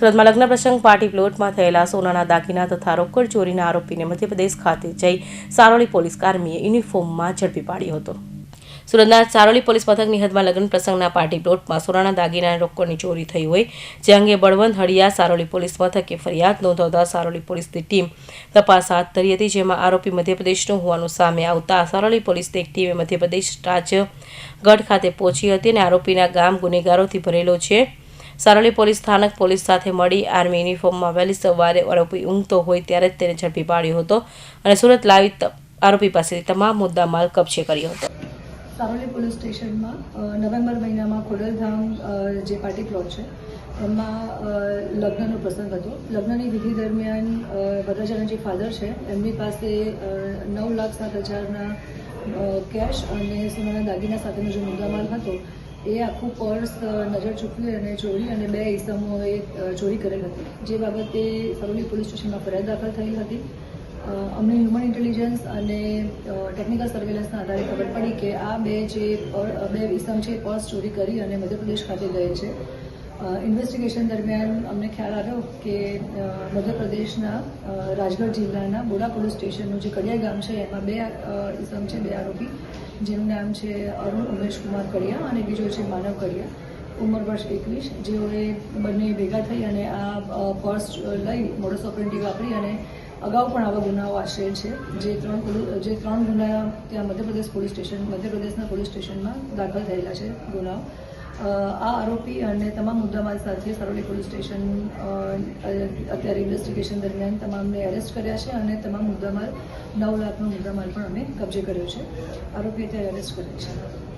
સુરતમાં લગ્ન પ્રસંગ પાર્ટી પ્લોટમાં થયેલા સોનાના દાગીના તથા રોકડ ચોરીના આરોપીને મધ્યપ્રદેશ ખાતે જઈ સારોલી પોલીસ કાર્મીએ યુનિફોર્મમાં ઝડપી પાડ્યો હતો. સુરતના સારોલી પોલીસ મથકની હદમાં લગ્ન પ્રસંગના પાર્ટી પ્લોટમાં સોનાના દાગીના રોકડની ચોરી થઈ હોય, જે અંગે બળવંત હળિયા સારોલી પોલીસ મથકે ફરિયાદ નોંધાવતા સારોલી પોલીસની ટીમ તપાસ હાથ ધરી હતી, જેમાં આરોપી મધ્યપ્રદેશનો હોવાનું સામે આવતા સારોલી પોલીસની એક ટીમે મધ્યપ્રદેશ રાજ્ય ગઢ ખાતે પહોંચી હતી અને આરોપીના ગામ ગુનેગારોથી ભરેલો છે. સારોલી પોલીસ સ્થાનક પોલીસ સાથે મળી આર્મી યુનિફોર્મમાં વહેલી સવારે આરોપી ઊંઘતો હોય ત્યારે જ તેને ઝડપી પાડ્યો હતો અને સુરત લાવી આરોપી પાસેથી તમામ મુદ્દામાલ કબજે કર્યો હતો. સારોલી પોલીસ સ્ટેશનમાં નવેમ્બર મહિનામાં ખોડલધામ જે પાર્ટી પ્લોટ છે, એમાં લગ્નનો પ્રસંગ હતો. લગ્નની વિધિ દરમિયાન વરરાજાના જે ફાધર છે, એમની પાસે નવ લાખ સાત હજારના કેશ અને સોનાના દાગીના સાથેનો જે મુદ્દામાલ હતો એ આખું પર્સ નજર ચૂકવી અને ચોરી અને બે ઈસમોએ ચોરી કરેલ હતી. જે બાબતે સરોલી પોલીસ સ્ટેશનમાં ફરિયાદ દાખલ થઈ હતી. અમને હ્યુમન ઇન્ટેલિજન્સ અને ટેકનિકલ સર્વેલન્સના આધારે ખબર પડી કે આ બે જે બે ઇસમ છે પર્સ ચોરી કરી અને મધ્યપ્રદેશ ખાતે ગયે છે. ઇન્વેસ્ટિગેશન દરમિયાન અમને ખ્યાલ આવ્યો કે મધ્યપ્રદેશના રાજગઢ જિલ્લાના બોડા પોલીસ સ્ટેશનનું જે કડિયા ગામ છે, એમાં બે ઇસમ છે, બે આરોપી. જેનું નામ છે અરુણ ઉમેશકુમાર કડિયા અને બીજો છે માનવ કડિયા. ઉંમર વર્ષ એકવીસ. જેઓએ બંને ભેગા થઈ અને આ પર્સ લઈ મોડસ ઓપરેન્ટી વાપરી અને અગાઉ પણ આવા ગુનાઓ આશ્રય છે. જે ત્રણ જે ત્રણ ગુના ત્યાં મધ્યપ્રદેશ પોલીસ સ્ટેશન, મધ્યપ્રદેશના પોલીસ સ્ટેશનમાં દાખલ થયેલા છે ગુનાઓ. આ આરોપી અને તમામ મુદ્દામાલ સાથે સરોલી પોલીસ સ્ટેશન અત્યારે ઇન્વેસ્ટિગેશન દરમિયાન તમામને એરેસ્ટ કર્યા છે અને તમામ મુદ્દામાલ, નવ લાખનો મુદ્દામાલ પણ અમે કબજે કર્યો છે. આરોપી અત્યારે એરેસ્ટ કર્યો છે.